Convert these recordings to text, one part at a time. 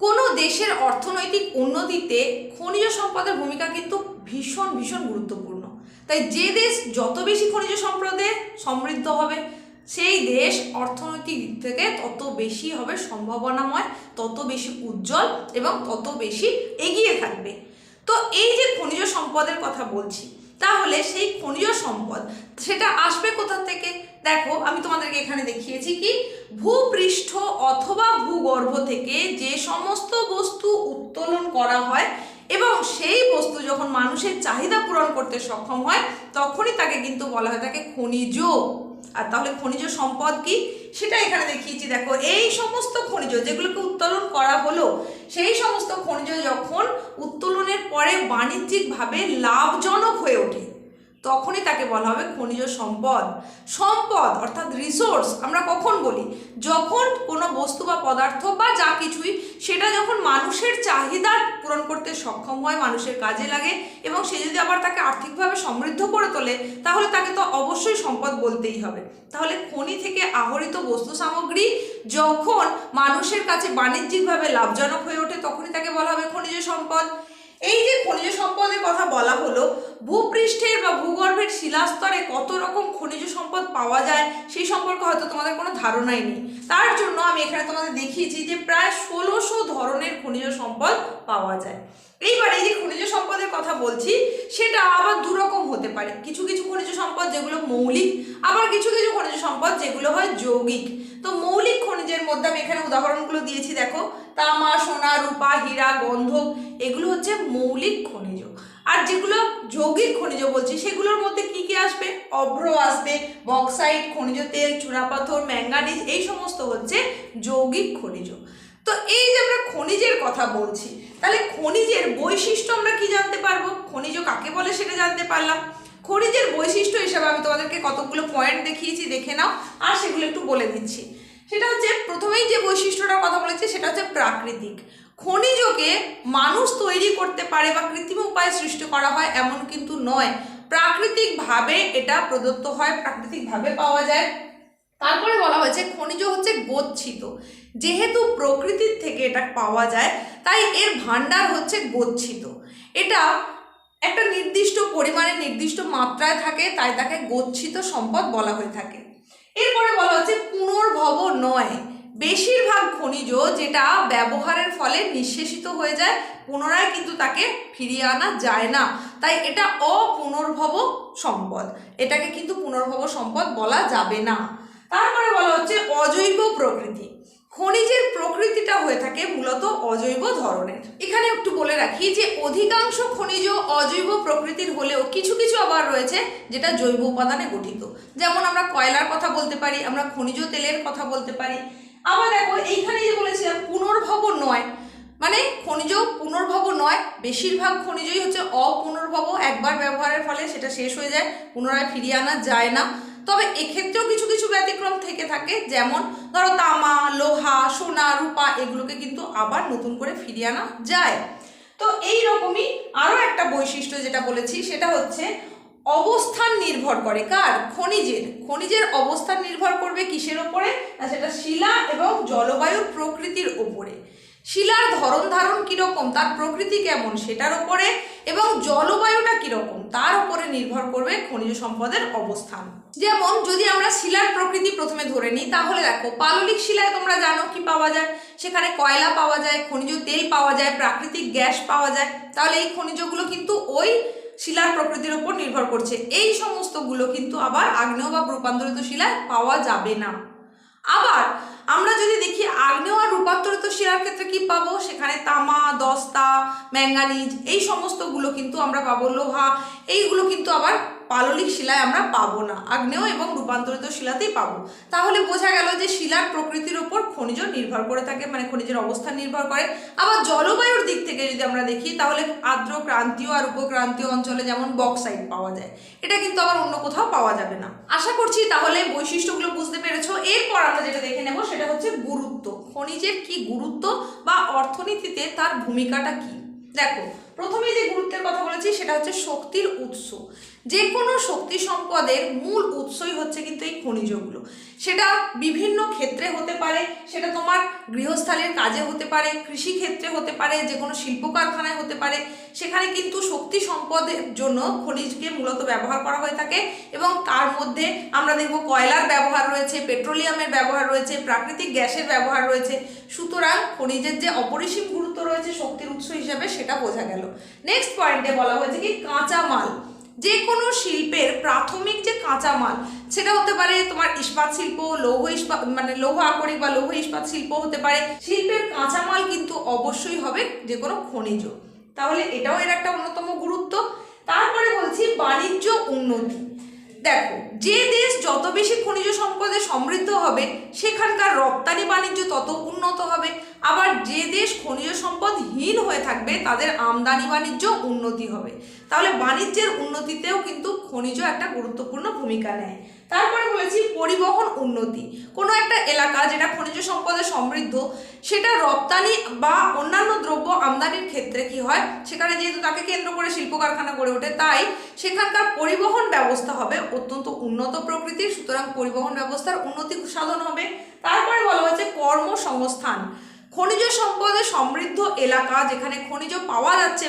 কোনো দেশের অর্থনৈতিক উন্নতিতে খনিজ সম্পদের ভূমিকা কিন্তু ভীষণ ভীষণ গুরুত্বপূর্ণ। তাই যে দেশ যত বেশি খনিজ সম্পদে সমৃদ্ধ হবে, সেই দেশ অর্থনৈতিক দিক থেকে তত বেশি হবে সম্ভাবনাময়, তত বেশি উজ্জ্বল এবং তত বেশি এগিয়ে থাকবে। তো এই যে খনিজ সম্পদের কথা বলছি তাহলে সেই খনিজ সম্পদ সেটা আসবে কোথা থেকে? দেখো, আমি তোমাদেরকে এখানে দেখিয়েছি কি, ভূপৃষ্ঠ অথবা ভূগর্ভ থেকে যে সমস্ত বস্তু উত্তোলন করা হয় এবং সেই বস্তু যখন মানুষের চাহিদা পূরণ করতে সক্ষম হয়, তখনই তাকে কিন্তু বলা হয় তাকে খনিজ। আর তাহলে খনিজ সম্পদ কি? সেটা এখানে দেখিয়েছি। দেখো, এই সমস্ত খনিজ যেগুলোকে উত্তোলন করা হলো, সেই সমস্ত খনিজ যখন উত্তোলনের পরে বাণিজ্যিকভাবে লাভজনক হয়ে ওঠে তখনই তাকে বলা হবে খনিজ সম্পদ। সম্পদ অর্থাৎ রিসোর্স আমরা কখন বলি? যখন কোনো বস্তু বা পদার্থ বা যা কিছুই সেটা যখন মানুষের চাহিদা পূরণ করতে সক্ষম হয়, মানুষের কাজে লাগে এবং সে যদি আবার তাকে আর্থিকভাবে সমৃদ্ধ করে তোলে, তাহলে তাকে তো অবশ্যই সম্পদ বলতেই হবে। তাহলে খনি থেকে আহরিত বস্তু সামগ্রী যখন মানুষের কাছে বাণিজ্যিকভাবে লাভজনক হয়ে ওঠে, তখনই তাকে বলা হবে খনিজ সম্পদ। এই যে খনিজ সম্পদের কথা বলা হলো, ভূপৃষ্ঠের বা ভূগর্ভের শিলাস্তরে কত রকম খনিজ সম্পদ পাওয়া যায়, সেই সম্পর্কে হয়তো তোমাদের কোনো ধারণাই নেই। তার জন্য আমি এখানে তোমাদের দেখিয়েছি যে প্রায় ষোলোশো ধরনের খনিজ সম্পদ পাওয়া যায়। এইবার এই যে খনিজ সম্পদের কথা বলছি, সেটা আবার দু রকম হতে পারে। কিছু কিছু খনিজ সম্পদ যেগুলো মৌলিক, আবার কিছু কিছু খনিজ সম্পদ যেগুলো হয় যৌগিক। তো মৌলিক খনিজের মধ্যে আমি এখানে উদাহরণগুলো দিয়েছি, দেখো, তামা, সোনা, রূপা, হীরা গন্ধক এগুলো হচ্ছে মৌলিক খনিজ। আর যেগুলো যৌগিক খনিজ বলছি, সেগুলোর মধ্যে কি কি আসবে? অভ্র আসবে, বক্সাইট, খনিজ তেল, চুনাপাথর ম্যাঙ্গানিজ এই সমস্ত হচ্ছে যৌগিক খনিজ। তো এই যে আমরা খনিজের কথা বলছি, তাহলে খনিজের বৈশিষ্ট্য আমরা কি জানতে পারব? খনিজ কাকে বলে সেটা জানতে পারলাম। খনিজের বৈশিষ্ট্য হিসাবে আমি তোমাদেরকে কতগুলো পয়েন্ট দেখিয়েছি, দেখে নাও, আর সেগুলো একটু বলে দিচ্ছি। সেটা হচ্ছে, প্রথমেই যে বৈশিষ্ট্যটার কথা বলেছি, সেটা হচ্ছে প্রাকৃতিক। খনিজকে মানুষ তৈরি করতে পারে বা কৃত্রিম উপায়ে সৃষ্টি করা হয়, এমন কিন্তু নয়। প্রাকৃতিকভাবে এটা প্রদত্ত হয়, প্রাকৃতিকভাবে পাওয়া যায়। তারপরে বলা হয়েছে, খনিজ হচ্ছে গচ্ছিত। যেহেতু প্রকৃতির থেকে এটা পাওয়া যায়, তাই এর ভাণ্ডার হচ্ছে গচ্ছিত। এটা একটা নির্দিষ্ট পরিমাণে নির্দিষ্ট মাত্রায় থাকে, তাই তাকে গচ্ছিত সম্পদ বলা হয়ে থাকে। এরপরে বলা হচ্ছে পুনর্ভব নয়। বেশিরভাগ খনিজ যেটা ব্যবহারের ফলে নিঃশেষিত হয়ে যায়, পুনরায় কিন্তু তাকে ফিরিয়ে আনা যায় না। তাই এটা অপুনর্ভব সম্পদ। এটাকে কিন্তু পুনর্ভব সম্পদ বলা যাবে না। তারপরে বলা হচ্ছে অজৈব প্রকৃতি। খনিজের প্রকৃতিটা হয়ে থাকে মূলত অজৈব ধরনের। এখানে একটু বলে রাখি যে, অধিকাংশ খনিজ অজৈব প্রকৃতির হলেও কিছু কিছু আবার রয়েছে যেটা জৈব উপাদানে গঠিত। যেমন আমরা কয়লার কথা বলতে পারি, আমরা খনিজ তেলের কথা বলতে পারি। আবার দেখো, এইখানে যে বলেছিলাম পুনর্ভব নয় মানে খনিজ পুনর্ভব নয়, বেশিরভাগ খনিজই হচ্ছে অপুনর্ভব, একবার ব্যবহারের ফলে সেটা শেষ হয়ে যায়, পুনরায় ফিরিয়ে আনা যায় না। তবে এক্ষেত্রেও কিছু কিছু ব্যতিক্রম থেকে থাকে, যেমন ধরো তামা, লোহা, সোনা, রূপা, এগুলোকে কিন্তু আবার নতুন করে ফিরিয়ে আনা যায়। তো এই রকমই আরও একটা বৈশিষ্ট্য যেটা বলেছি, সেটা হচ্ছে অবস্থান নির্ভর করে। কার? খনিজের। খনিজের অবস্থান নির্ভর করবে কিসের ওপরে? না, সেটা শিলা এবং জলবায়ুর প্রকৃতির ওপরে। শিলার ধরন ধারণ কীরকম, তার প্রকৃতি কেমন, সেটার ওপরে এবং জলবায়ুটা কীরকম, তার উপরে নির্ভর করবে খনিজ সম্পদের অবস্থান। যেমন, যদি আমরা শিলার প্রকৃতি প্রথমে ধরে নিই, তাহলে দেখো, পাললিক শিলায় তোমরা জানো কি পাওয়া যায়? সেখানে কয়লা পাওয়া যায়, খনিজ তেল পাওয়া যায়, প্রাকৃতিক গ্যাস পাওয়া যায়। তাহলে এই খনিজগুলো কিন্তু ওই শিলার প্রকৃতির উপর নির্ভর করছে। এই সমস্তগুলো কিন্তু আবার আগ্নেয় বা রূপান্তরিত শিলায় পাওয়া যাবে না। আবার আমরা যদি দেখি আগ্নেয় আর রূপান্তরিত শিলার ক্ষেত্রে কি পাবো? সেখানে তামা, দস্তা, ম্যাঙ্গানিজ এই সমস্তগুলো কিন্তু আমরা পাবো। লোহা, এইগুলো কিন্তু আবার পাললিক শিলায় আমরা পাবো না। আগ্নেয় এবং রূপান্তরিত শিলাতেই পাবো। তাহলে বোঝা গেল যে শিলার প্রকৃতির ওপর খনিজ নির্ভর করে থাকে মানে খনিজের অবস্থান নির্ভর করে। আবার জলবায়ুর দিক থেকে যদি আমরা দেখি, তাহলে আর্দ্র ক্রান্তীয় আর উপক্রান্তীয় অঞ্চলে যেমন বক্সাইড পাওয়া যায়, এটা কিন্তু আবার অন্য কোথাও পাওয়া যাবে না। আশা করছি তাহলে বৈশিষ্ট্যগুলো বুঝতে পেরেছ। এরপর আমরা যেটা দেখে নেব, সেটা হচ্ছে গুরুত্ব। খনিজের কি গুরুত্ব বা অর্থনীতিতে তার ভূমিকাটা কি? দেখো প্রথমে যে গুরুত্বের কথা বলেছি, সেটা হচ্ছে শক্তির উৎস। যে কোনো শক্তি সম্পদের মূল উৎসই হচ্ছে কিন্তু এই খনিজগুলো। সেটা বিভিন্ন ক্ষেত্রে হতে পারে, সেটা তোমার গৃহস্থালির কাজে হতে পারে, কৃষি ক্ষেত্রে হতে পারে যে কোনো শিল্প কারখানায় হতে পারে, সেখানে কিন্তু শক্তি সম্পদের জন্য খনিজকে মূলত ব্যবহার করা হয়ে থাকে এবং তার মধ্যে আমরা দেখব কয়লার ব্যবহার রয়েছে, পেট্রোলিয়ামের ব্যবহার রয়েছে, প্রাকৃতিক গ্যাসের ব্যবহার রয়েছে। সুতরাং খনিজের যে অপরিসীম গুরুত্ব রয়েছে শক্তির উৎস হিসেবে সেটা বোঝা গেল। নেক্সট পয়েন্টে বলা হয়েছে কি কাঁচা মাল যে কোনো শিল্পের প্রাথমিক যে কাঁচামাল, সেটা হতে পারে তোমার ইস্পাত শিল্প, লৌহ ইস্পাত মানে লৌহ আকরিক বা লৌহ ইস্পাত শিল্প হতে পারে। শিল্পের কাঁচামাল কিন্তু অবশ্যই হবে যে কোনো খনিজ। তাহলে এটাও এর একটা অন্যতম গুরুত্ব। তারপরে বলছি বাণিজ্য উন্নতি। দেখো, যে দেশ যত বেশি খনিজ সম্পদে সমৃদ্ধ হবে, সেখানকার রপ্তানি বাণিজ্য তত উন্নত হবে। আবার যে দেশ খনিজ সম্পদহীন হয়ে থাকবে, তাদের আমদানি বাণিজ্য উন্নতি হবে। তাহলে বাণিজ্যের উন্নতিতেও কিন্তু খনিজ একটা গুরুত্বপূর্ণ ভূমিকা নেয়। তারপরে বলেছি পরিবহন উন্নতি। কোনো একটা এলাকা যেটা খনিজ সম্পদে সমৃদ্ধ, সেটা রপ্তানি বা অন্যান্য দ্রব্য আমদানির ক্ষেত্রে কি হয়? সেখানে যেহেতু তাকে কেন্দ্র করে শিল্প কারখানা গড়ে ওঠে, তাই সেখানকার পরিবহন ব্যবস্থা হবে অত্যন্ত উন্নত প্রকৃতির। সুতরাং পরিবহন ব্যবস্থার উন্নতি সাধন হবে। তারপরে বলা হয়েছে কর্মসংস্থান। খনিজ সম্পদে সমৃদ্ধ এলাকা যেখানে খনিজ পাওয়া যাচ্ছে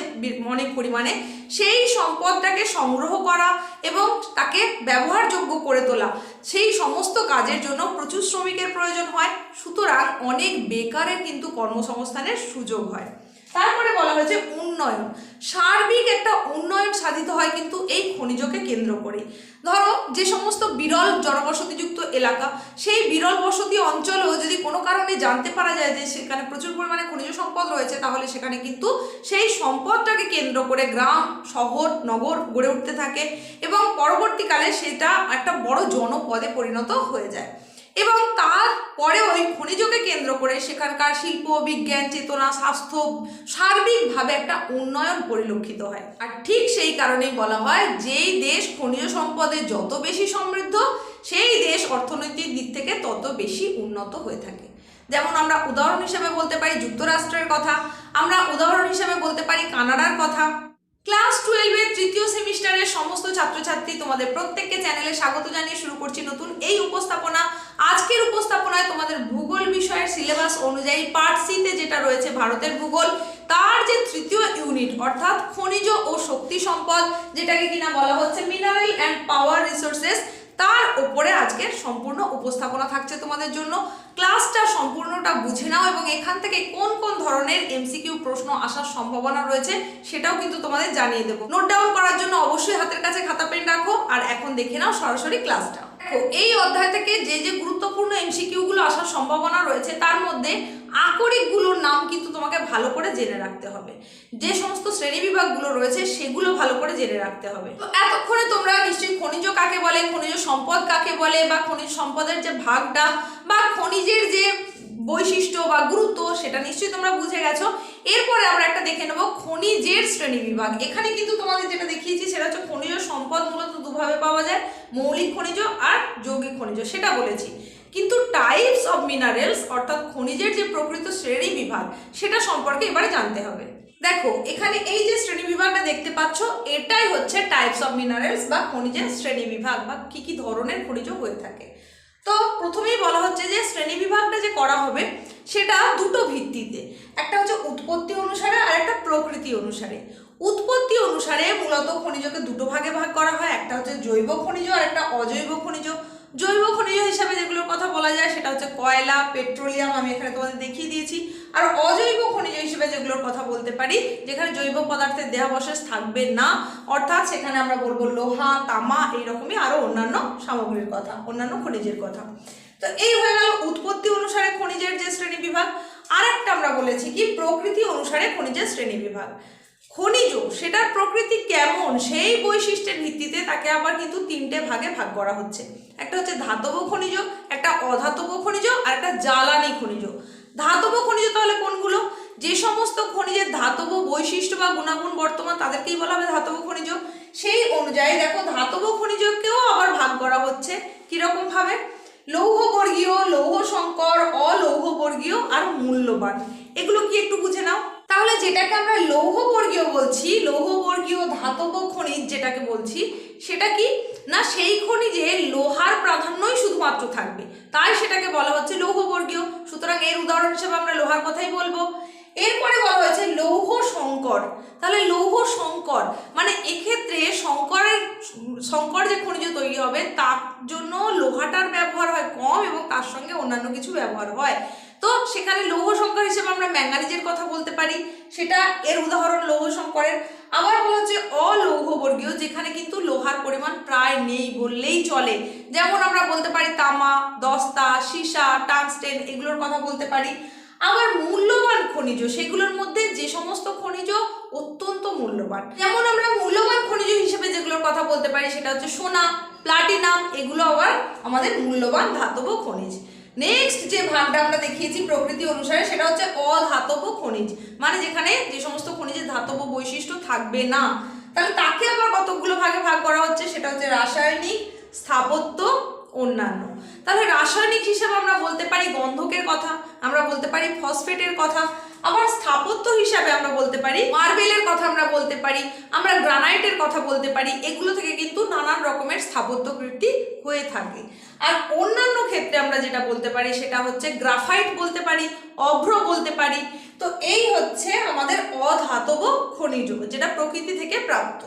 অনেক পরিমাণে, সেই সম্পদটাকে সংগ্রহ করা এবং তাকে ব্যবহারযোগ্য করে তোলা। সেই সমস্ত কাজের জন্য প্রচুর শ্রমিকের প্রয়োজন হয়। সুতরাং অনেক বেকারের কিন্তু কর্মসংস্থানের সুযোগ হয়। তারপরে বলা হয়েছে উন্নয়ন। সার্বিক একটা উন্নয়ন সাধিত হয় কিন্তু এই খনিজকে কেন্দ্র করে। ধরো, যে সমস্ত বিরল জনবসতিযুক্ত এলাকা, সেই বিরল বসতি অঞ্চলেও যদি কোনো কারণে জানতে পারা যায় যে সেখানে প্রচুর পরিমাণে খনিজ সম্পদ রয়েছে, তাহলে সেখানে কিন্তু সেই সম্পদটাকে কেন্দ্র করে গ্রাম, শহর, নগর গড়ে উঠতে থাকে এবং পরবর্তীকালে সেটা একটা বড় জনপদে পরিণত হয়ে যায়। এবং তারপরে ওই খনিজকে কেন্দ্র করে সেখানকার শিল্প, বিজ্ঞান, চেতনা, স্বাস্থ্য সার্বিকভাবে একটা উন্নয়ন পরিলক্ষিত হয়। আর ঠিক সেই কারণেই বলা হয়, যেই দেশ খনিজ সম্পদে যত বেশি সমৃদ্ধ, সেই দেশ অর্থনৈতিক দিক থেকে তত বেশি উন্নত হয়ে থাকে। যেমন আমরা উদাহরণ হিসেবে বলতে পারি যুক্তরাষ্ট্রের কথা, আমরা উদাহরণ হিসেবে বলতে পারি কানাডার কথা। ক্লাস টুয়েলভের তৃতীয় সেমিস্টারের সমস্ত ছাত্রছাত্রী তোমাদের প্রত্যেককে চ্যানেলে স্বাগত জানিয়ে শুরু করছি নতুন এই উপস্থাপনা। আজকের উপস্থাপনায় তোমাদের ভূগোল বিষয়ের সিলেবাস অনুযায়ী পার্ট সিতে যেটা রয়েছে ভারতের ভূগোল, তার যে তৃতীয় ইউনিট, অর্থাৎ খনিজ ও শক্তি সম্পদ, যেটাকে কিনা বলা হচ্ছে মিনারেল অ্যান্ড পাওয়ার রিসোর্সেস তার ওপরে আজকের সম্পূর্ণ উপস্থাপনা থাকছে তোমাদের জন্য। ক্লাসটা সম্পূর্ণটা বুঝে নাও এবং এখান থেকে কোন কোন ধরনের এমসিকিউ প্রশ্ন আসার সম্ভাবনা রয়েছে সেটাও কিন্তু তোমাদের জানিয়ে দেবো। নোট ডাউন করার জন্য অবশ্যই হাতের কাছে খাতা পেন রাখো আর এখন দেখে নাও সরাসরি ক্লাসটা। এই অধ্যায় থেকে যে যে গুরুত্বপূর্ণ এমসিকিউ গুলো আসার সম্ভাবনা রয়েছে তার মধ্যে আকরিকগুলোর নাম কিন্তু তোমাকে ভালো করে জেনে রাখতে হবে। যে সমস্ত শ্রেণি বিভাগগুলো রয়েছে সেগুলো ভালো করে জেনে রাখতে হবে। তো এতক্ষণে তোমরা নিশ্চয়ই খনিজ কাকে বলে? খনিজ সম্পদ কাকে বলে বা খনিজ সম্পদের যে ভাগটা বা খনিজের যে বৈশিষ্ট্য বা গুরুত্ব, সেটা নিশ্চয়ই তোমরা বুঝে গেছো। এরপরে আমরা একটা দেখে নেব খনিজের শ্রেণি বিভাগ। এখানে কিন্তু তোমাদের যেটা দেখিয়েছি, সেটা হচ্ছে খনিজ সম্পদ মূলত দুভাবে পাওয়া যায়, মৌলিক খনিজ আর যৌগিক খনিজ, সেটা বলেছি। কিন্তু টাইপস অফ মিনারেলস অর্থাৎ খনিজের যে প্রকৃত শ্রেণি বিভাগ, সেটা সম্পর্কে এবারে জানতে হবে। দেখো, এখানে এই যে শ্রেণি বিভাগটা দেখতে পাচ্ছ, এটাই হচ্ছে টাইপস অফ মিনারেলস বা খনিজের শ্রেণি বিভাগ বা কি কি ধরনের খনিজ হয়ে থাকে। তো প্রথমেই বলা হচ্ছে যে শ্রেণি বিভাগটা যে করা হবে, সেটা দুটো ভিত্তিতে। একটা হচ্ছে উৎপত্তি অনুসারে, আর একটা প্রকৃতি অনুসারে। উৎপত্তি অনুসারে মূলত খনিজকে দুটো ভাগে ভাগ করা হয়, একটা হচ্ছে জৈব খনিজ আর একটা অজৈব খনিজ। জৈব খনিজ হিসাবে যেগুলোর কথা বলা যায়, সেটা হচ্ছে কয়লা, পেট্রোলিয়াম আমি এখানে তোমাদের দেখিয়ে দিয়েছি। আর অজৈব খনিজ হিসেবে যেগুলোর কথা বলতে পারি, যেখানে জৈব পদার্থের দেহাবশেষ থাকবে না, অর্থাৎ সেখানে আমরা বলব লোহা, তামা, এইরকমই আরও অন্যান্য সামগ্রীর কথা, অন্যান্য খনিজের কথা। তো এই হয়ে গেল উৎপত্তি অনুসারে খনিজের যে শ্রেণি বিভাগ। আরেকটা আমরা বলেছি কি, প্রকৃতি অনুসারে খনিজের শ্রেণি বিভাগ। খনিজ, সেটার প্রকৃতি কেমন? সেই বৈশিষ্ট্যের ভিত্তিতে তাকে আবার কিন্তু তিনটে ভাগে ভাগ করা হচ্ছে। একটা হচ্ছে ধাতব খনিজ, একটা অধাতব খনিজ আর একটা জ্বালানি খনিজ। ধাতব খনিজ তাহলে কোনগুলো? যে সমস্ত খনিজের ধাতব বৈশিষ্ট্য বা গুণাগুণ বর্তমান তাদেরকেই বলা হবে ধাতব খনিজ। সেই অনুযায়ী দেখো, ধাতব খনিজকেও আবার ভাগ করা হচ্ছে কীরকমভাবে? ভাবে লৌহবর্গীয় লৌহ সংকর অলৌহবর্গীয় আর মূল্যবান। এগুলো কি একটু বুঝে নাও? তাহলে যেটাকে আমরা লৌহবর্গীয় বলছি, লৌহবর্গীয় ধাতব খনিজ যেটাকে বলছি, সেটা কি? না, সেই খনিজে লোহার প্রাধান্যই শুধুমাত্র থাকবে। তাই সেটাকে বলা হচ্ছে লৌহবর্গীয়। সুতরাং এর উদাহরণ হিসেবে আমরা লোহার কথাই বলব। এরপরে বলা হয়েছে লৌহ সংকর। তাহলে লৌহ সংকর মানে এক্ষেত্রে সংকরের সংকর যে খনিজ তৈরি হবে, তার জন্য লোহাটার ব্যবহার হয় কম এবং তার সঙ্গে অন্যান্য কিছু ব্যবহার হয়। তো সেখানে লৌহ সংকর হিসেবে আমরা ম্যাঙ্গানিজের কথা বলতে পারি। সেটা এর উদাহরণ লৌহ সংকরের। আবার বলা হচ্ছে অলৌহবর্গীয়, যেখানে কিন্তু লোহার পরিমাণ প্রায় নেই বললেই চলে। যেমন আমরা বলতে পারি তামা, দস্তা, সীসা, টাংস্টেন, এগুলোর কথা বলতে পারি। আবার মূল্যবান খনিজ, সেগুলোর মধ্যে যে সমস্ত খনিজ অত্যন্ত মূল্যবান। যেমন আমরা মূল্যবান খনিজ হিসেবে যেগুলোর কথা বলতে পারি, সেটা হচ্ছে সোনা, প্লাটিনাম, এগুলো আবার আমাদের মূল্যবান ধাতব খনিজ। নেক্সট যে ভাগটা আমরা দেখিয়েছি প্রকৃতি অনুসারে, সেটা হচ্ছে অধাতব খনিজ। মানে যেখানে যে সমস্ত খনিজের ধাতব বৈশিষ্ট্য থাকবে না। তাহলে তাকে আবার কতগুলো ভাগে ভাগ করা হচ্ছে? সেটা হচ্ছে রাসায়নিক, স্থাপত্য অন্যান্য। তাহলে রাসায়নিক হিসেবে আমরা বলতে পারি গন্ধকের কথা, আমরা বলতে পারি ফসফেটের কথা, আবার স্থাপত্য হিসাবে আমরা বলতে পারি মার্বেলের কথা আমরা বলতে পারি, আমরা গ্রানাইটের কথা বলতে পারি, এগুলো থেকে কিন্তু নানান রকমের স্থাপত্য কীর্তি হয়ে থাকে। আর অন্যান্য ক্ষেত্রে আমরা যেটা বলতে পারি সেটা হচ্ছে গ্রাফাইট বলতে পারি, অভ্র বলতে পারি। তো এই হচ্ছে আমাদের অধাতব খনিজ, যেটা প্রকৃতি থেকে প্রাপ্ত।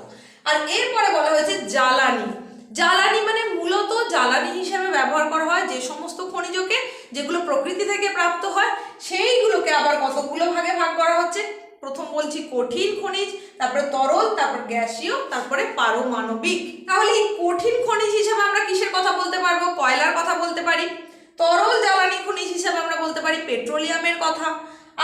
আর এরপরে বলা হয়েছে জ্বালানি। জ্বালানি মানে মূলত জ্বালানি হিসেবে ব্যবহার করা হয়, যে সমস্ত খনিজকে যেগুলো প্রকৃতি থেকে প্রাপ্ত হয়, সেইগুলোকে আবার কতগুলো ভাগে ভাগ করা হচ্ছে? প্রথম বলছি কঠিন খনিজ, তারপরে তরল, তারপর গ্যাসীয়, তারপরে পারমাণবিক। তাহলে এই কঠিন খনিজ হিসেবে আমরা কিসের কথা বলতে পারব? কয়লার কথা বলতে পারি। তরল জ্বালানি খনিজ হিসেবে আমরা বলতে পারি পেট্রোলিয়ামের কথা।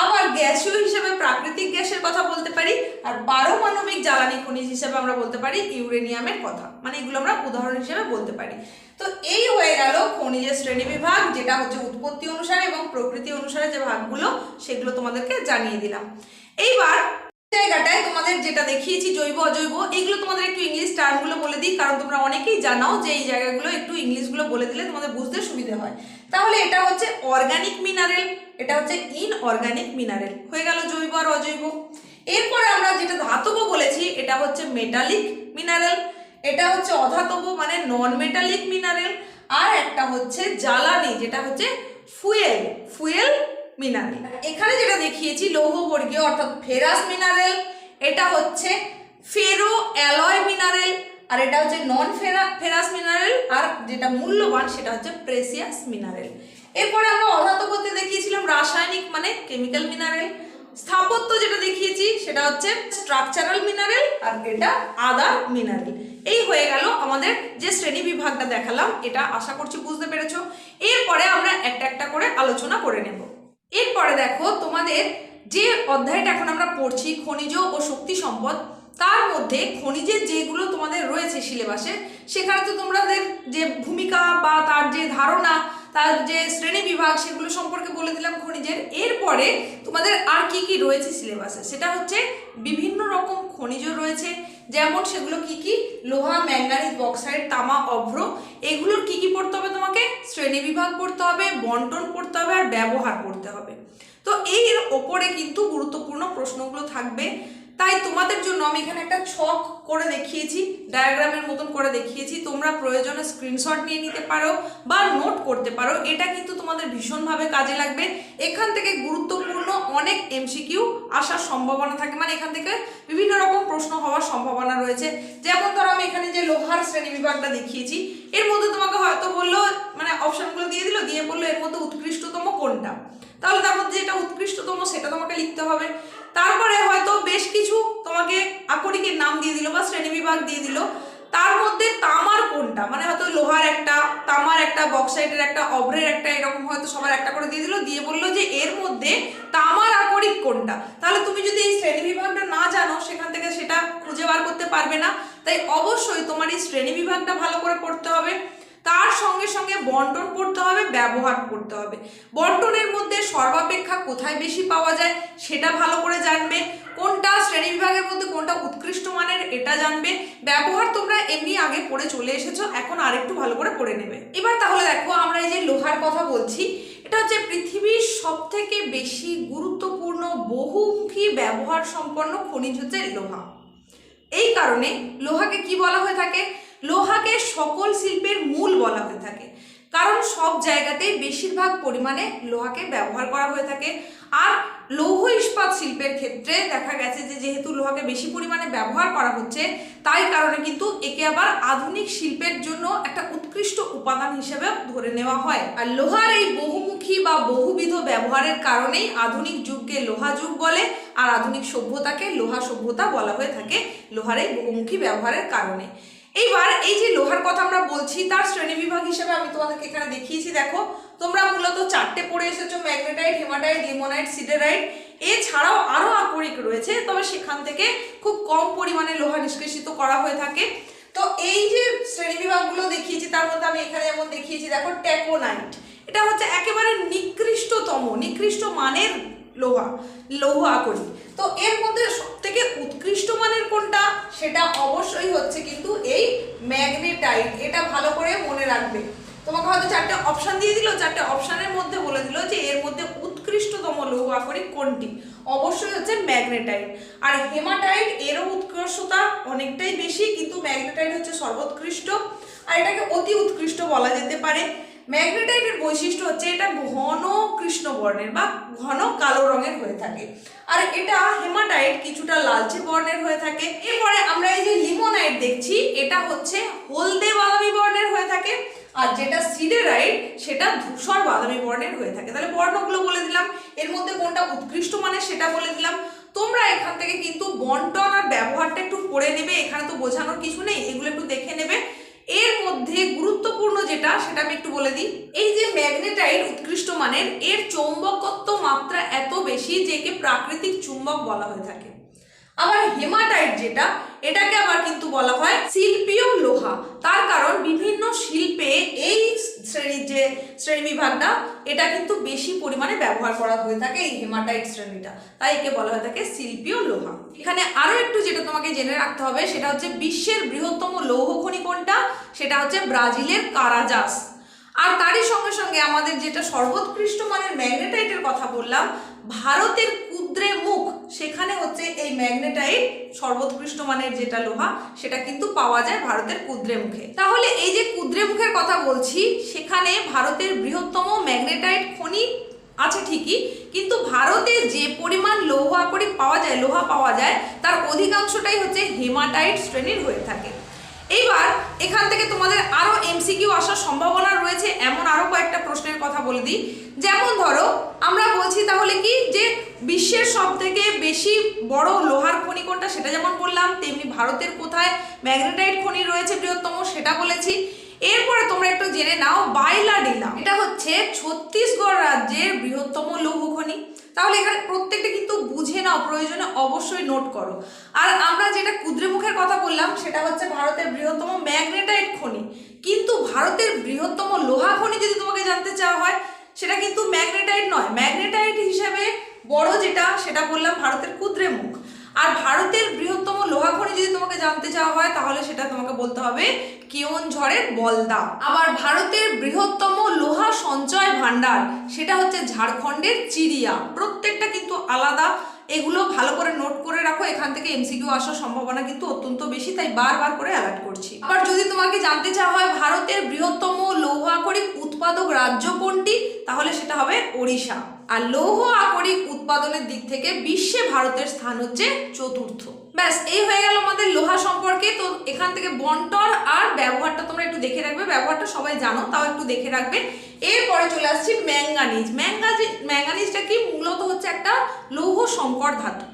আবার গ্যাসীয় হিসেবে প্রাকৃতিক গ্যাসের কথা বলতে পারি, আর পারমাণবিক জ্বালানি খনিজ হিসেবে আমরা বলতে পারি ইউরেনিয়ামের কথা। মানে এগুলো আমরা উদাহরণ হিসেবে বলতে পারি। তো এই হয়ে গেল খনিজের শ্রেণি বিভাগ, যেটা হচ্ছে উৎপত্তি অনুসারে এবং প্রকৃতি অনুসারে যে ভাগগুলো, সেগুলো তোমাদেরকে জানিয়ে দিলাম। এইবার জায়গাটায় তোমাদের যেটা দেখিয়েছি, জৈব, অজৈব এইগুলো তোমাদের একটু ইংলিশ টার্মগুলো বলে দিই, কারণ তোমরা অনেকেই জানাও যে এই জায়গাগুলো একটু ইংলিশগুলো বলে দিলে তোমাদের বুঝতে সুবিধে হয়। তাহলে এটা হচ্ছে অর্গানিক মিনারেল এটা হচ্ছে ইনঅর্গানিক মিনারেল হয়ে গেল জৈব আর অজৈব। এরপরে আমরা যেটা ধাতব বলেছি, এটা হচ্ছে মেটালিক মিনারেল এটা হচ্ছে অধাতব মানে নন মেটালিক মিনারেল আর একটা হচ্ছে জ্বালানি, যেটা হচ্ছে ফুয়েল ফুয়েল মিনারেল। এখানে যেটা দেখিয়েছি, লৌহবর্গীয়, অর্থাৎ ফেরাস মিনারেল, এটা হচ্ছে ফেরো অ্যালয় মিনারেল, আর এটা হচ্ছে নন ফেরা, ফেরাস মিনারেল, আর যেটা মূল্যবান সেটা হচ্ছে প্রেসিয়াস মিনারেল। এরপরে আমরা অধাতবতে দেখিয়েছিলাম রাসায়নিক মানে কেমিক্যাল মিনারেল। স্থাপত্য যেটা দেখিয়েছি, সেটা হচ্ছে স্ট্রাকচারাল মিনারেল, আর এটা আদার মিনারেল। এই হয়ে গেল আমাদের যে শ্রেণি বিভাগটা দেখালাম, এটা আশা করছি বুঝতে পেরেছ। এরপরে আমরা একটা একটা করে আলোচনা করে নেব। এরপরে দেখো তোমাদের যে অধ্যায়টা এখন আমরা পড়ছি, খনিজ ও শক্তি সম্পদ, তার মধ্যে খনিজের যেগুলো তোমাদের রয়েছে সিলেবাসে, সেখানে তো তোমাদের যে ভূমিকা বা তার যে ধারণা, তার যে শ্রেণি বিভাগ, সেগুলো সম্পর্কে বলে দিলাম খনিজের। এরপরে তোমাদের আর কি কি রয়েছে সিলেবাসে? সেটা হচ্ছে বিভিন্ন রকম খনিজ রয়েছে যেমন সেগুলো কি কি? লোহা, ম্যাঙ্গানিজ বক্সাইড তামা, অভ্র। এগুলোর কি কি পড়তে হবে তোমাকে? শ্রেণি বিভাগ পড়তে হবে, বন্টন পড়তে হবে আর ব্যবহার করতে হবে। তো এর ওপরে কিন্তু গুরুত্বপূর্ণ প্রশ্নগুলো থাকবে। তাই তোমাদের জন্য আমি এখানে একটা ছক করে দেখিয়েছি ডায়াগ্রামের মতন করে দেখিয়েছি। তোমরা প্রয়োজনে স্ক্রিনশট নিয়ে নিতে পারো বা নোট করতে পারো। এটা কিন্তু তোমাদের ভীষণভাবে কাজে লাগবে। এখান থেকে গুরুত্বপূর্ণ অনেক এমসিকিউ আসার সম্ভাবনা থাকে। মানে এখান থেকে বিভিন্ন রকম প্রশ্ন হওয়ার সম্ভাবনা রয়েছে। যেমন ধরো আমি এখানে যে লোহার শ্রেণি বিভাগটা দেখিয়েছি, এর মধ্যে তোমাকে হয়তো বলল মানে অপশনগুলো দিয়ে দিল, দিয়ে বলল এর মধ্যে উৎকৃষ্টতম কোনটা? তাহলে তার মধ্যে যেটা উৎকৃষ্টতম সেটা তোমাকে লিখতে হবে। তারপরে হয়তো বেশ কিছু তোমাকে আকরিকের নাম দিয়ে দিল বা শ্রেণীবিভাগ দিয়ে দিল। তার মধ্যে তামার কোনটা? মানে হয়তো লোহার একটা, তামার একটা বক্সাইটের একটা, অভ্রের একটা, এরকম হয়তো সবার একটা করে দিয়ে দিল। দিয়ে বলল যে এর মধ্যে তামার আকরিক কোনটা? তাহলে তুমি যদি এই শ্রেণীবিভাগটা না জানো, সেখান থেকে সেটা খুঁজে বার করতে পারবে না। তাই অবশ্যই তোমার এই শ্রেণীবিভাগটা ভালো করে পড়তে হবে। তার সঙ্গে সঙ্গে বন্টন করতে হবে, ব্যবহার করতে হবে। বন্টনের মধ্যে সর্বাপেক্ষা কোথায় বেশি পাওয়া যায় সেটা ভালো করে জানবে। কোনটা শ্রেণি বিভাগের মধ্যে কোনটা উৎকৃষ্ট মানের এটা জানবে। ব্যবহার তোমরা এমনি আগে পড়ে চলে এসেছ, এখন আরেকটু ভালো করে পড়ে নেবে। এবার তাহলে দেখো, আমরা এই যে লোহার কথা বলছি, এটা হচ্ছে পৃথিবীর সব থেকে বেশি গুরুত্বপূর্ণ বহুমুখী ব্যবহার সম্পন্ন খনিজ হচ্ছে লোহা। এই কারণে লোহাকে কি বলা হয়ে থাকে? লোহাকে সকল শিল্পের মূল বলা হয়ে থাকে। কারণ সব জায়গাতেই বেশিরভাগ পরিমাণে লোহাকে ব্যবহার করা হয়ে থাকে। আর লৌহ ইস্পাত শিল্পের ক্ষেত্রে দেখা গেছে যে, যেহেতু লোহাকে বেশি পরিমাণে ব্যবহার করা হচ্ছে, তাই কারণে কিন্তু একে আবার আধুনিক শিল্পের জন্য একটা উৎকৃষ্ট উপাদান হিসেবে ধরে নেওয়া হয়। আর লোহার এই বহুমুখী বা বহুবিধ ব্যবহারের কারণেই আধুনিক যুগকে লোহা যুগ বলে, আর আধুনিক সভ্যতাকে লোহা সভ্যতা বলা হয়ে থাকে, লোহার এই বহুমুখী ব্যবহারের কারণে। এইবার এই যে লোহার কথা আমরা বলছি, তার শ্রেণি বিভাগ হিসেবে আমি তোমাদেরকে এখানে দেখিয়েছি। দেখো, তোমরা মূলত চারটে পড়ে এসেছ, ম্যাগনেটাইট, হেমাটাইট, লিমোনাইট, সিডেরাইট। এছাড়াও আরও আকরিক রয়েছে, তবে সেখান থেকে খুব কম পরিমাণে লোহা নিষ্কাশিত করা হয়ে থাকে। তো এই যে শ্রেণি বিভাগগুলো দেখিয়েছি, তার মধ্যে আমি এখানে যেমন দেখিয়েছি, দেখো, ট্যাকোনাইট। এটা হচ্ছে একেবারে নিকৃষ্টতম, নিকৃষ্ট মানের লোহা, লৌহ আকরিক তো এর মধ্যে সব থেকে উৎকৃষ্ট মানের কোনটা? সেটা অবশ্যই হচ্ছে কিন্তু এই ম্যাগনেটাইট। এটা ভালো করে মনে রাখবে। তোমাকে হয়তো চারটে অপশান দিয়ে দিল, চারটে অপশানের মধ্যে বলে দিল যে এর মধ্যে উৎকৃষ্টতম লৌহ আকরিক কোনটি? অবশ্যই হচ্ছে ম্যাগনেটাইট। আর হেমাটাইট এরও উৎকর্ষতা অনেকটাই বেশি, কিন্তু ম্যাগনেটাইট হচ্ছে সর্বোৎকৃষ্ট। আর এটাকে অতি উৎকৃষ্ট বলা যেতে পারে। ম্যাগনেটাইটের বৈশিষ্ট্য হচ্ছে এটা ঘন কৃষ্ণ বর্ণের বা ঘন কালো রঙের হয়ে থাকে। আর এটা হেমাটাইট কিছুটা লালচে বর্ণের হয়ে থাকে। এরপরে আমরা এই যে লিমোনাইট দেখছি, এটা হচ্ছে হলদে বাদামি বর্ণের হয়ে থাকে। আর যেটা সিডেরাইট, সেটা ধূসর বাদামি বর্ণের হয়ে থাকে। তাহলে বর্ণগুলো বলে দিলাম। এর মধ্যে কোনটা উৎকৃষ্ট মানে সেটা বলে দিলাম। তোমরা এখান থেকে কিন্তু বন্টন আর ব্যবহারটা একটু পড়ে নেবে। এখানে তো বোঝানোর কিছু নেই। এগুলো একটু দেখে নেবে। এর মধ্যে গুরুত্বপূর্ণ যেটা, সেটা আমি একটু বলে দিই। এই যে ম্যাগনেটাইট উৎকৃষ্ট মানের, এর চৌম্বকত্ব মাত্রা এত বেশি যে একে প্রাকৃতিক চুম্বক বলা হয়ে থাকে। আবার হেমাটাইট যেটা, এটাকে আবার কিন্তু বলা হয় শিল্পীয় লোহা। তার কারণ বিভিন্ন শিল্পে এই শ্রেণির যে শ্রেণি বিভাগটা এটা কিন্তু বেশি পরিমাণে ব্যবহার করা হয়ে থাকে এই হেমাটাইট শ্রেণীটা। তাই একে বলা হয়ে থাকে শিল্পীয় লোহা। এখানে আরও একটু যেটা তোমাকে জেনে রাখতে হবে, সেটা হচ্ছে বিশ্বের বৃহত্তম লৌহ খনি কোনটা? সেটা হচ্ছে ব্রাজিলের কারাজাস। আর তারই সঙ্গে সঙ্গে আমাদের যেটা সর্বোৎকৃষ্ট মানের ম্যাগনেটাইটের কথা বললাম, ভারতের কুদ্রে মুখ, সেখানে হচ্ছে এই ম্যাগনেটাইট সর্বোৎকৃষ্ট মানের যেটা লোহা, সেটা কিন্তু পাওয়া যায় ভারতের কুদ্রে মুখে। তাহলে এই যে কুদ্রে মুখের কথা বলছি, সেখানে ভারতের বৃহত্তম ম্যাগনেটাইট খনি আছে ঠিকই, কিন্তু ভারতে যে পরিমাণ লৌহ আকরিক পাওয়া যায়, লোহা পাওয়া যায়, তার অধিকাংশটাই হচ্ছে হেমাটাইট শ্রেণির হয়ে থাকে। এইবার এখান থেকে তোমাদের আরও এমসিকিউ আসার সম্ভাবনা রয়েছে, এমন আরও কয়েকটা প্রশ্নের কথা বলে দিই। যেমন ধরো, আমরা বলছি তাহলে কি যে বিশ্বের সব থেকে বেশি বড় লোহার খনি কোনটা? সেটা যেমন বললাম, তেমনি ভারতের কোথায় ম্যাগনেটাইট খনি রয়েছে বৃহত্তম, সেটা বলেছি। এরপরে তোমরা একটু জেনে নাও বাইলা ডিলা এটা হচ্ছে ছত্তিশগড় রাজ্যের বৃহত্তম লৌহ খনি। তাহলে এখানে প্রত্যেকটা কিন্তু বুঝে নাও, প্রয়োজনে অবশ্যই নোট করো। আর আমরা যেটা সেটা হচ্ছে ভারতের বৃহত্তম ম্যাগনেটাইট খনি। কিন্তু ভারতের বৃহত্তম লোহা খনি যদি তোমাকে জানতে চাওয়া হয়, সেটা কিন্তু ম্যাগনেটাইট নয়। ম্যাগনেটাইট হিসাবে বড় যেটা, সেটা বললাম ভারতের কুদ্রেমুখ আর ভারতের বৃহত্তম লোহা খনি যদি তোমাকে জানতে চাওয়া হয়, তাহলে সেটা তোমাকে বলতে হবে কেওনঝড়ের বলদা। আবার ভারতের বৃহত্তম লোহা সঞ্চয় ভাণ্ডার, সেটা হচ্ছে ঝাড়খণ্ডের চিড়িয়া। প্রত্যেকটা কিন্তু আলাদা। এগুলো ভালো করে নোট করে রাখো, এখান থেকে এমসিকিউ আসার সম্ভাবনা কিন্তু অত্যন্ত বেশি, তাই বারবার করে অ্যালার্ট করছি। আবার যদি তোমাকে জানতে চাওয়া হয়, ভারতের বৃহত্তম লৌহ আকরিক উৎপাদক রাজ্য কোনটি? তাহলে সেটা হবে ওড়িশা। আর লৌহ আকরিক উৎপাদনের দিক থেকে বিশ্বে ভারতের স্থান হচ্ছে চতুর্থ। ব্যাস, এই হয়ে গেল আমাদের লোহা সম্পর্কে। তো এখান থেকে বন্টন আর ব্যবহারটা তোমরা একটু দেখে রাখবে, ব্যবহারটা সবাই জানো, তাও একটু দেখে রাখবে। এরপরে চলে আসছি ম্যাঙ্গানিজ। ম্যাঙ্গানিজ ম্যাঙ্গানিজটা কি? মূলত হচ্ছে একটা লৌহ সংকর ধাতু।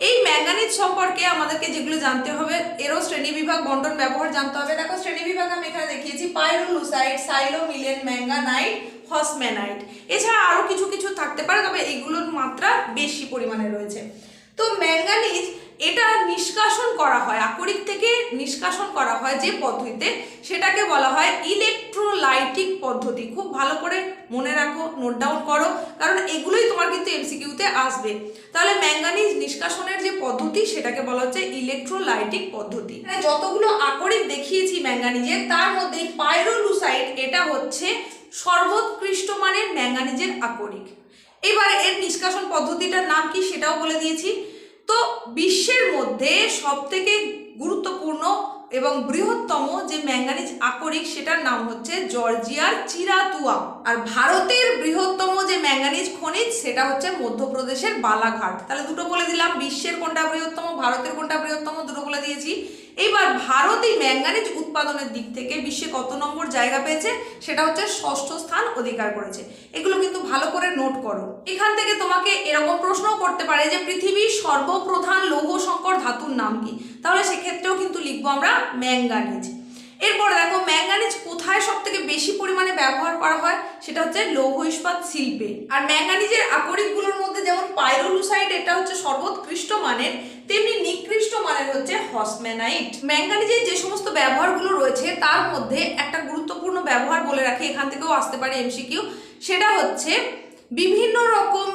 এই ম্যাঙ্গানিজ সম্পর্কে আমাদেরকে যেগুলো জানতে হবে, এরও শ্রেণি বিভাগ বন্টন ব্যবহার জানতে হবে। দেখো, শ্রেণি বিভাগ আমি এখানে দেখিয়েছি, পাইরোলুসাইড, সাইলোমিলেন ম্যাঙ্গানাইট, হসম্যানাইট। এছাড়া আরও কিছু কিছু থাকতে পারে, তবে এগুলোর মাত্রা বেশি পরিমাণে রয়েছে। তো ম্যাঙ্গানিজ এটা নিষ্কাশন করা হয়, আকরিক থেকে নিষ্কাশন করা হয় যে পদ্ধতিতে, সেটাকে বলা হয় ইলেকট্রোলাইটিক পদ্ধতি। খুব ভালো করে মনে রাখো নোট ডাউন করো, কারণ এগুলোই তোমার কিন্তু এমসিকিউতে আসবে। তাহলে ম্যাঙ্গানিজ নিষ্কাশনের যে পদ্ধতি, সেটাকে বলা হচ্ছে ইলেকট্রোলাইটিক পদ্ধতি। যতগুলো আকরিক দেখিয়েছি ম্যাঙ্গানিজের তার মধ্যে পাইরোলুসাইড এটা হচ্ছে সর্বোৎকৃষ্ট মানের ম্যাঙ্গানিজের আকরিক। এবার এর নিষ্কাশন পদ্ধতিটার নাম কি সেটাও বলে দিয়েছি। তো বিশ্বের মধ্যে সবথেকে গুরুত্বপূর্ণ এবং বৃহত্তম যে ম্যাঙ্গানিজ আকরিক সেটার নাম হচ্ছে জর্জিয়ার চিরাতুয়া। আর ভারতের বৃহত্তম যে ম্যাঙ্গানিজ খনিজ সেটা হচ্ছে মধ্যপ্রদেশের বালাঘাট। তাহলে দুটো বলে দিলাম, বিশ্বের কোনটা বৃহত্তম, ভারতের কোনটা বৃহত্তম, দুটো বলে দিয়েছি। এইবার ভারত এই ম্যাঙ্গানিজ উৎপাদনের দিক থেকে বিশ্বে কত নম্বর জায়গা পেয়েছে সেটা হচ্ছে ষষ্ঠ স্থান অধিকার করেছে। এগুলো কিন্তু ভালো করে নোট করো। এখান থেকে তোমাকে এরকম প্রশ্নও করতে পারে যে পৃথিবীর সর্বপ্রধান লৌহ সংকর ধাতুর নাম কি? তাহলে সেক্ষেত্রেও কিন্তু লিখব আমরা ম্যাঙ্গানিজ। এরপর দেখো ম্যাঙ্গানিজ কোথায় সব থেকে বেশি পরিমাণে ব্যবহার করা হয়? সেটা হচ্ছে লৌহ ইস্পাত শিল্পে। আর ম্যাঙ্গানিজের আকরিকগুলোর মধ্যে যেমন পাইরোলুসাইড, এটা হচ্ছে সর্বোৎকৃষ্ট মানের তেমনি নিকৃষ্ট মানের হচ্ছে হসম্যানাইট। ম্যাঙ্গানিজের যে সমস্ত ব্যবহারগুলো রয়েছে, তার মধ্যে একটা গুরুত্বপূর্ণ ব্যবহার বলে রাখি, এখান থেকেও আসতে পারে এমসিকিউ সেটা হচ্ছে বিভিন্ন রকম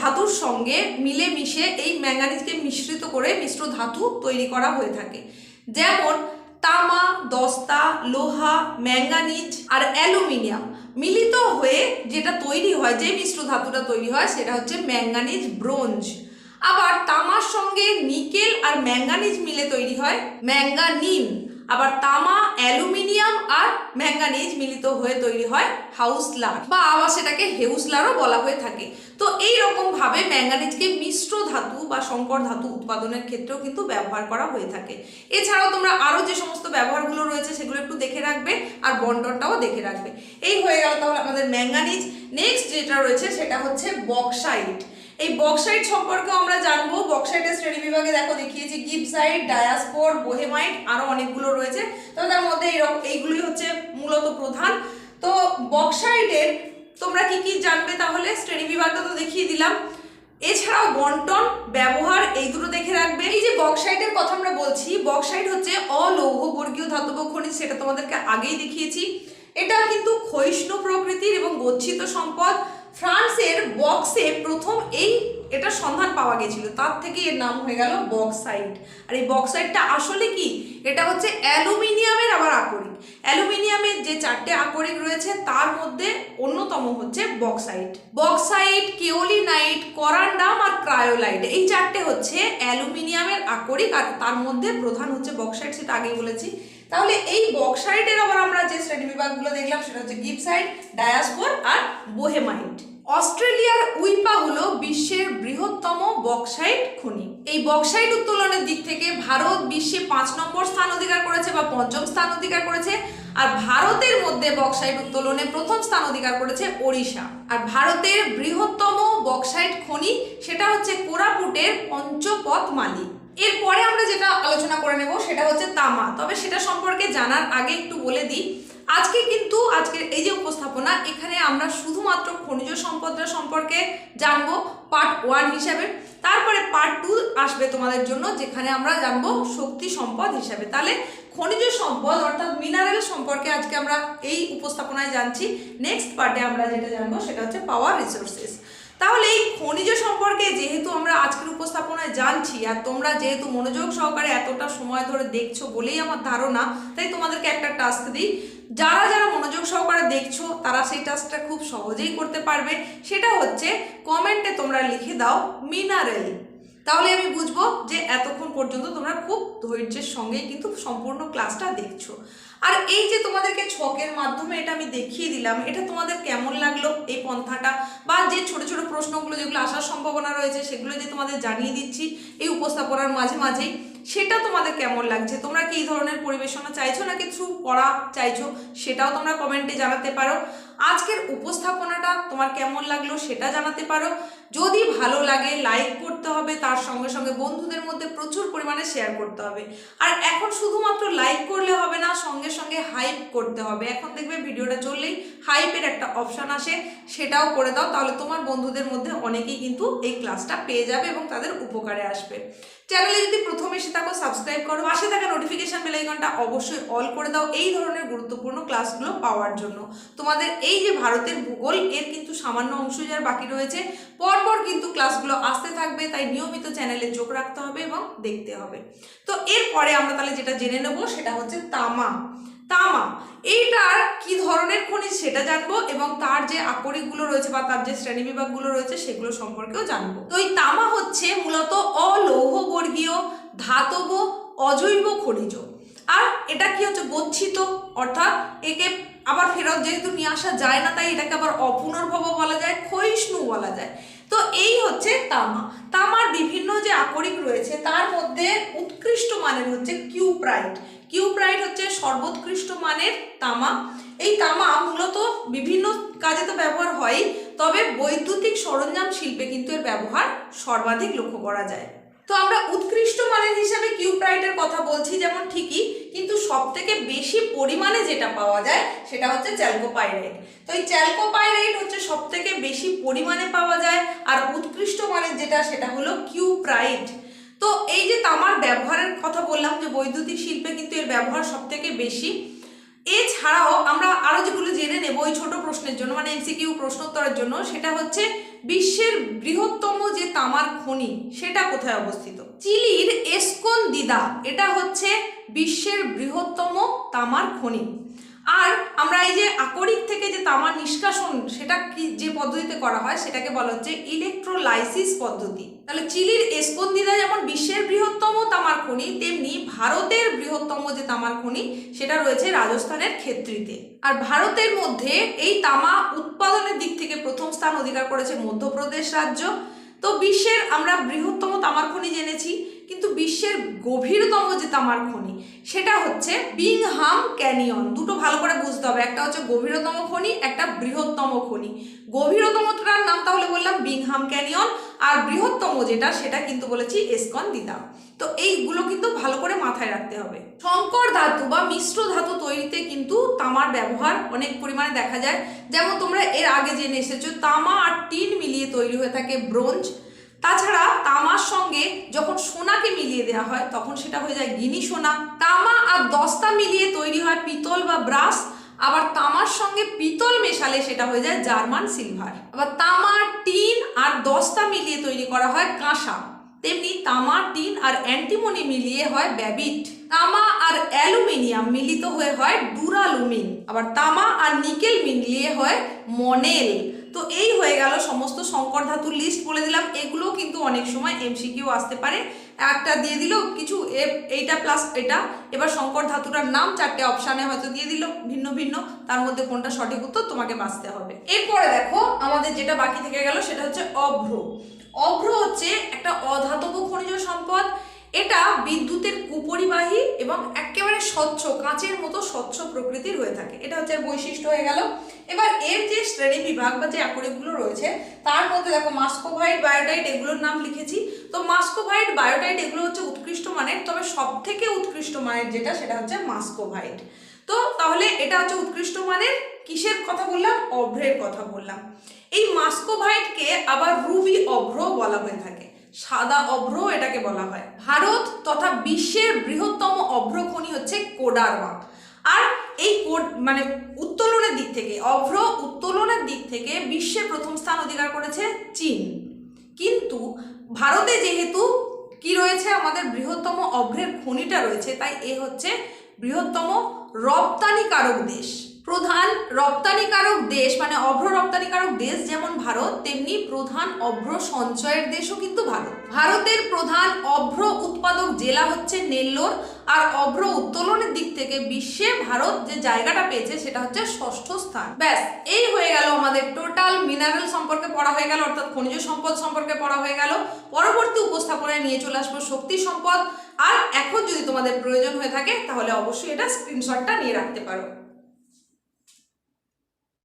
ধাতুর সঙ্গে মিলে মিশে এই ম্যাঙ্গানিজকে মিশ্রিত করে মিশ্র ধাতু তৈরি করা হয়ে থাকে। যেমন তামা, দস্তা, লোহা, ম্যাঙ্গানিজ আর অ্যালুমিনিয়াম মিলিত হয়ে যেটা তৈরি হয়, যে মিশ্র ধাতুটা তৈরি হয়, সেটা হচ্ছে ম্যাঙ্গানিজ ব্রোঞ্জ। আবার তামার সঙ্গে নিকেল আর ম্যাঙ্গানিজ মিলে তৈরি হয় ম্যাঙ্গানিন। আবার তামা, অ্যালুমিনিয়াম আর ম্যাঙ্গানিজ মিলিত হয়ে তৈরি হয় হাউসলার বা আবার সেটাকে হেউসলারও বলা হয়ে থাকে। তো এই রকম ভাবে ম্যাঙ্গানিজকে মিশ্র ধাতু বা সংকর ধাতু উৎপাদনের ক্ষেত্রেও কিন্তু ব্যবহার করা হয়ে থাকে। এছাড়াও তোমরা আরও যে সমস্ত ব্যবহারগুলো রয়েছে সেগুলো একটু দেখে রাখবে আর বন্টনটাও দেখে রাখবে। এই হয়ে গেল তাহলে আমাদের ম্যাঙ্গানিজ। নেক্সট যেটা রয়েছে সেটা হচ্ছে বক্সাইট। এই বক্সাইট সম্পর্কেও আমরা জানব। বক্সাইটের শ্রেণি বিভাগে দেখো দেখিয়েছি গিবসাইট ডায়াস্পোর বোহেমাইট আরও অনেকগুলো রয়েছে। তবে তার মধ্যে এইরকম এইগুলোই হচ্ছে মূলত প্রধান। তো বক্সাইটের তোমরা কি কি জানবে তাহলে? শ্রেণি বিভাগটা তো দেখিয়ে দিলাম। এছাড়াও বন্টন, ব্যবহার, এই দুটো দেখে রাখবে। এই যে বক্সাইটের কথা আমরা বলছি বক্সাইট হচ্ছে অলৌহ বর্গীয় ধাতব খনিজ, সেটা তোমাদেরকে আগেই দেখিয়েছি। এটা কিন্তু ক্ষয়িষ্ণু প্রকৃতির এবং গচ্ছিত সম্পদ। ফ্রান্সের বক্সে প্রথম এই এটা সন্ধান পাওয়া গেছিল। তার থেকে এর নাম হয়ে গেল বক্সাইট। আর এই বক্সাইটটা আসলে কি? এটা হচ্ছে অ্যালুমিনিয়ামের আবার আকরিক। অ্যালুমিনিয়ামের যে চারটে আকরিক রয়েছে, তার মধ্যে অন্যতম হচ্ছে বক্সাইট। বক্সাইট, কেওলিনাইট, করান্ডাম আর ক্রায়োলাইট এই চারটে হচ্ছে অ্যালুমিনিয়ামের আকরিক আর তার মধ্যে প্রধান হচ্ছে বক্সাইট, সেটা আগেই বলেছি। তাহলে এই বক্সাইটের আবার আমরা যে শ্রেণি বিভাগগুলো দেখলাম, সেটা হচ্ছে গিপসাইট ডায়াসপোর আর বোহেমাইট অস্ট্রেলিয়ার উইপা হলো বিশ্বের বৃহত্তম বক্সাইট খনি। এই বক্সাইট উত্তোলনের দিক থেকে ভারত বিশ্বে পাঁচ নম্বর স্থান অধিকার করেছে বা পঞ্চম স্থান অধিকার করেছে, আর ভারতের মধ্যে বক্সাইট উত্তোলনে প্রথম স্থান অধিকার করেছে ওড়িশা। আর ভারতের বৃহত্তম বক্সাইট খনি, সেটা হচ্ছে কোরাপুটের পঞ্চপথ মালি এরপরে আমরা যেটা আলোচনা করে নেব সেটা হচ্ছে তামা। তবে সেটা সম্পর্কে জানার আগে একটু বলে দিই, আজকে কিন্তু আজকের এই যে উপস্থাপনা, এখানে আমরা শুধুমাত্র খনিজ সম্পদটা সম্পর্কে জানব পার্ট ওয়ান হিসাবে। তারপরে পার্ট টু আসবে তোমাদের জন্য, যেখানে আমরা জানব শক্তি সম্পদ হিসাবে। তাহলে খনিজ সম্পদ অর্থাৎ মিনারেল সম্পর্কে আজকে আমরা এই উপস্থাপনায় জানছি। নেক্সট পার্টে আমরা যেটা জানব সেটা হচ্ছে পাওয়ার রিসোর্সেস তাহলে এই খনিজ সম্পর্কে যেহেতু আমরা আজকের উপস্থাপনায় জানছি আর তোমরা যেহেতু মনোযোগ সহকারে এতটা সময় ধরে দেখছ বলেই আমার ধারণা, তাই তোমাদেরকে একটা টাস্ক দিই। যারা যারা মনোযোগ সহকারে দেখছ, তারা সেই টাস্কটা খুব সহজেই করতে পারবে। সেটা হচ্ছে কমেন্টে তোমরা লিখে দাও, মিনারেল। তাহলে আমি বুঝব যে এতক্ষণ পর্যন্ত তোমরা খুব ধৈর্যের সঙ্গেই কিন্তু সম্পূর্ণ ক্লাসটা দেখছ। আর এই যে তোমাদেরকে ছকের মাধ্যমে এটা আমি দেখিয়ে দিলাম, এটা তোমাদের কেমন লাগল এই পন্থাটা? বা যে ছোট ছোট প্রশ্নগুলো যেগুলো আসার সম্ভাবনা রয়েছে, সেগুলো যে তোমাদের জানিয়ে দিচ্ছি এই উপস্থাপনার মাঝে মাঝেই, সেটা তোমাদের কেমন লাগছে? তোমরা কি ধরনের পরিবেশনা চাইছো নাকি থ্রু পড়া চাইছো, সেটাও তোমরা কমেন্টে জানাতে পারো। আজকের উপস্থাপনাটা তোমার কেমন লাগল সেটা জানাতে পারো। যদি ভালো লাগে লাইক করতে হবে, তার সঙ্গে সঙ্গে বন্ধুদের মধ্যে প্রচুর পরিমাণে শেয়ার করতে হবে। আর এখন শুধুমাত্র লাইক করলে হবে না, সঙ্গে সঙ্গে হাইপ করতে হবে। এখন দেখবে ভিডিওটা চললেই হাইপের একটা অপশান আসে, সেটাও করে দাও। তাহলে তোমার বন্ধুদের মধ্যে অনেকেই কিন্তু এই ক্লাসটা পেয়ে যাবে এবং তাদের উপকারে আসবে। চ্যানেলে যদি প্রথমে এসে থাকো সাবস্ক্রাইব করো। পাশে থাকা নোটিফিকেশান বেল আইকনটা অবশ্যই অল করে দাও। এই ধরনের গুরুত্বপূর্ণ ক্লাসগুলো পাওয়ার জন্য। তোমাদের এই যে ভারতের ভূগোল, এর কিন্তু সামান্য অংশ যার বাকি রয়েছে, পরপর কিন্তু ক্লাসগুলো আসতে থাকবে, তাই নিয়মিত চ্যানেলে চোখ রাখতে হবে এবং দেখতে হবে। তো এরপরে আমরা তাহলে যেটা জেনে নেব, সেটা হচ্ছে তামা। তামা, এইটার কি ধরনের খনিজ সেটা জানব এবং তার যে আকরিকগুলো রয়েছে বা তার যে শ্রেণীবিভাগগুলো রয়েছে, সেগুলো সম্পর্কেও জানব। তো এই তামা হচ্ছে মূলত অলৌহবর্গীয়, ধাতব, অজৈব খনিজ। আর এটা কি হচ্ছে, গচ্ছিত, অর্থাৎ একে আবার ফেরত যেহেতু নিয়ে আসা যায় না, তাই এটাকে আবার অপুনর্ভব বলা যায়, ক্ষয়িষ্ণু বলা যায়। তো এই হচ্ছে তামা। তামার বিভিন্ন যে আকরিক রয়েছে, তার মধ্যে উৎকৃষ্ট মানের হচ্ছে কিউপ্রাইট। কিউপ্রাইট হচ্ছে সর্বোৎকৃষ্ট মানের তামা। এই তামা মূলত বিভিন্ন কাজে তো ব্যবহার হয় তবে বৈদ্যুতিক সরঞ্জাম শিল্পে কিন্তু এর ব্যবহার সর্বাধিক লক্ষ্য করা যায়। তো আমরা উৎকৃষ্ট মানের হিসাবে কিউপ্রাইটের কথা বলছি, যেমন সব থেকে বেশি পরিমাণে যেটা পাওয়া যায় সেটা হচ্ছে চ্যালকোপাইরাইট। তো এই চ্যালকোপাইরাইট হচ্ছে সব থেকে বেশি পরিমাণে পাওয়া যায় আর উৎকৃষ্ট মানের যেটা সেটা হলো কিউপ্রাইট তো এই যে তামার ব্যবহারের কথা বললাম যে বৈদ্যুতিক শিল্পে কিন্তু এর ব্যবহার সব থেকে বেশি। এছাড়াও আমরা আরও যেগুলো জেনে নেব ওই ছোট প্রশ্নের জন্য মানে এমসিকিউ প্রশ্নোত্তরের জন্য, সেটা হচ্ছে বিশ্বের বৃহত্তম যে তামার খনি, সেটা কোথায় অবস্থিত? চিলির এসকন দিদা, এটা হচ্ছে বিশ্বের বৃহত্তম তামার খনি। আর আমরা এই যে আকরিক থেকে যে তামার নিষ্কাশন, সেটা কি যে পদ্ধতিতে করা হয়, সেটাকে বলা হচ্ছে ইলেকট্রোলাইসিস পদ্ধতি। তাহলে চিলির এসকন্দিদা যেমন বিশ্বের বৃহত্তম তামার খনি, তেমনি ভারতের বৃহত্তম যে তামার খনি, সেটা রয়েছে রাজস্থানের ক্ষেত্রিতে। আর ভারতের মধ্যে এই তামা উৎপাদনের দিক থেকে প্রথম স্থান অধিকার করেছে মধ্যপ্রদেশ রাজ্য। তো বিশ্বের আমরা বৃহত্তম তামার খনি জেনেছি কিন্তু বিশ্বের গভীরতম যে তামার খনি, সেটা হচ্ছে বিংহাম ক্যানিয়ন। দুটো ভালো করে বুঝতে হবে। একটা হচ্ছে গভীরতম খনি, একটা বৃহত্তম খনি। গভীরতমটার নাম তাহলে বললাম বিংহাম ক্যানিয়ন, আর বৃহত্তম যেটা, সেটা কিন্তু বলেছি এসকন দিদা তো এইগুলো কিন্তু ভালো করে মাথায় রাখতে হবে। সংকর ধাতু বা মিশ্র ধাতু তৈরিতে কিন্তু তামার ব্যবহার অনেক পরিমাণে দেখা যায়। যেমন তোমরা এর আগে জেনে এসেছ, তামা আর টিন মিলিয়ে তৈরি হয়ে থাকে ব্রোঞ্জ। তাছাড়া তামার সঙ্গে যখন সোনাকে মিলিয়ে দেওয়া হয়, তখন সেটা হয়ে যায় গিনি সোনা। তামা আর দস্তা মিলিয়ে তৈরি হয় পিতল বা ব্রাস। আবার তামার সঙ্গে পিতল মেশালে সেটা হয়ে যায় জার্মান সিলভার। আবার তামা টিন আর দস্তা মিলিয়ে তৈরি করা হয় কাঁসা। তেমনি তামা টিন আর অ্যান্টিমনি মিলিয়ে হয় ব্যাবিট। তামা আর অ্যালুমিনিয়াম মিলিত হয়ে হয় ডুরালুমিন। আবার তামা আর নিকেল মিলিয়ে হয় মনেল। তো এই হয়ে গেল সমস্ত সংকর ধাতুর লিস্ট বলে দিলাম। এগুলো কিন্তু অনেক সময় এমসিকিউ আসতে পারে। একটা দিয়ে দিল কিছু এইটা প্লাস এটা। এবার সংকর ধাতুটার নাম চারটে অপশানে হয়তো দিয়ে দিল, ভিন্ন ভিন্ন। তার মধ্যে কোনটা সঠিক উত্তর তোমাকে বাঁচতে হবে। এরপরে দেখো, আমাদের যেটা বাকি থেকে গেল সেটা হচ্ছে অভ্র। অভ্র হচ্ছে একটা অধাতব খনিজ সম্পদ। এটা বিদ্যুতের কুপরিবাহী এবং একেবারে স্বচ্ছ, কাঁচের মতো স্বচ্ছ প্রকৃতির হয়ে থাকে। এটা হচ্ছে বৈশিষ্ট্য হয়ে গেল। এবার এর যে শ্রেণি বিভাগ বা যে আকরিকগুলো রয়েছে, তার মধ্যে দেখো মাস্কোভাইট বায়োটাইট এগুলোর নাম লিখেছি। তো মাস্কোভাইট বায়োটাইট এগুলো হচ্ছে উৎকৃষ্ট মানের, তবে সব থেকে উৎকৃষ্ট মানের যেটা, সেটা হচ্ছে মাস্কোভাইট তো তাহলে এটা হচ্ছে উৎকৃষ্ট মানের, কিসের কথা বললাম? অভ্রের কথা বললাম। এই মাস্কোভাইটকে আবার রুবি অভ্র বলা হয়ে থাকে। সাদা অভ্র এটাকে বলা হয়। ভারত তথা বিশ্বের বৃহত্তম অভ্র খনি হচ্ছে কোডারমা। আর এই কোড মানে উত্তোলনের দিক থেকে, অভ্র উত্তোলনের দিক থেকে বিশ্বে প্রথম স্থান অধিকার করেছে চীন। কিন্তু ভারতে যেহেতু কি রয়েছে? আমাদের বৃহত্তম অভ্রের খনিটা রয়েছে, তাই এ হচ্ছে বৃহত্তম রপ্তানিকারক দেশ। প্রধান রপ্তানিকারক দেশ মানে অভ্র রপ্তানিকারক দেশ যেমন ভারত, তেমনি প্রধান অভ্র সঞ্চয়ের দেশও কিন্তু ভারত। ভারতের প্রধান অভ্র উৎপাদক জেলা হচ্ছে নেল্লোর, আর অভ্র উত্তোলনের দিক থেকে বিশ্বে ভারত যে জায়গাটা পেয়েছে সেটা হচ্ছে ষষ্ঠ স্থান। ব্যাস, এই হয়ে গেল আমাদের টোটাল মিনারেল সম্পর্কে পড়া হয়ে গেল, অর্থাৎ খনিজ সম্পদ সম্পর্কে পড়া হয়ে গেল। পরবর্তী উপস্থাপনায় নিয়ে চলে আসব শক্তি সম্পদ। আর এখন যদি তোমাদের প্রয়োজন হয়ে থাকে, তাহলে অবশ্যই এটা স্ক্রিনশটটা নিয়ে রাখতে পারো।